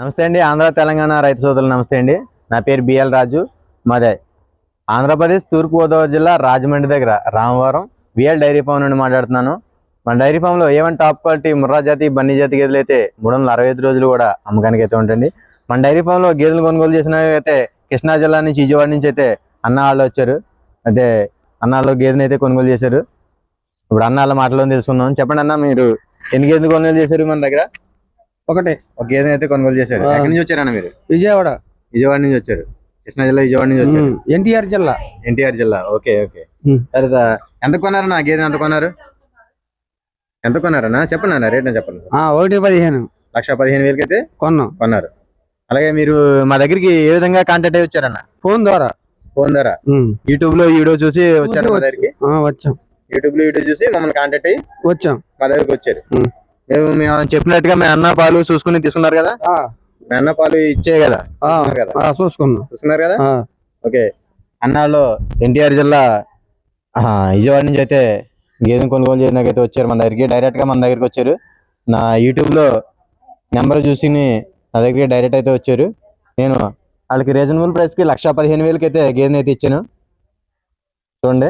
నమస్తే అండి ఆంధ్ర తెలంగాణ రైతు సోదరులు నమస్తే అండి. నా పేరు బిఎల్ రాజు మాదే. ఆంధ్రప్రదేశ్ తూర్పుగోదావరి జిల్లా రాజమండ్రి దగ్గర రామవరం బిఎల్ డైరీ ఫామ్ నుండి మాట్లాడుతున్నాను. మన డైరీ ఫామ్లో ఏవన్ టాప్ క్వాలిటీ ముర్రా జాతి బన్నీ జాతి గేదెలు అయితే మూడు వందల అరవై ఐదు రోజులు కూడా అమ్మకానికి అయితే ఉంటుంది మన డైరీ ఫామ్లో గేదెలు కొనుగోలు చేసిన అయితే కృష్ణా జిల్లా నుంచి విజయవాడ నుంచి అయితే అన్న వాళ్ళు వచ్చారు. అయితే అన్నాళ్ళు గేదెని అయితే కొనుగోలు చేశారు. ఇప్పుడు అన్నాళ్ళ మాటలో తెలుసుకుందాం. చెప్పండి అన్న మీరు ఎన్ని గేదెలు కొనుగోలు చేశారు మన దగ్గర? ఒకటే. ఒక గేదెని అయితే కొనుగోలు చేశారు. ఎక్కడి నుంచి వచ్చారన్న మీరు? విజయవాడ. విజయవాడ నుంచి వచ్చారు. కృష్ణా జిల్లా విజయవాడ నుంచి వచ్చారు. ఎన్టీఆర్ జిల్లా. ఎన్టీఆర్ జిల్లా. Okay okay. తర్వాత ఎంత కొన్నారు నా గేదెని ఎంత కొన్నారు? ఎంత కొన్నారన్నా? చెప్పండి అన్న రేట్ చెప్పండి ఒకటి పదిహేను. లక్ష పదిహేను వేలకి అయితే కొన్నాం. కొన్నారు. అలాగే మీరు మా దగ్గరికి ఏ విధంగా కాంటాక్ట్ అయ్యి వచ్చారన్న? ఫోన్ ద్వారా. ఫోన్ ద్వారా. యూట్యూబ్లో వీడియో చూసి వచ్చారు మా దగ్గరికి? వచ్చాం. యూట్యూబ్లో వీడియో చూసి మమ్మల్ని కాంటాక్ట్ అయ్యి వచ్చాం. మా దగ్గరికి వచ్చారు. చెప్పినట్టుగా మీ అన్న పాలు చూసుకుని తీసుకున్నారు కదా? మీ అన్న పాలు ఇచ్చే కదా? చూసుకున్నాం. చూస్తున్నారు కదా? ఓకే. అన్నాళ్ళు ఎన్టీఆర్ జిల్లా విజయవాడ నుంచి అయితే గేదెని కొనుగోలు చేయడానికి అయితే వచ్చారు. మన దగ్గరికి డైరెక్ట్గా మన దగ్గరికి వచ్చారు. నా యూట్యూబ్లో నెంబర్ చూసి నా దగ్గరికి డైరెక్ట్ అయితే వచ్చారు. నేను వాళ్ళకి రీజనబుల్ ప్రైస్కి లక్ష పదిహేను వేలకి అయితే గేదెని అయితే ఇచ్చాను. చూడండి.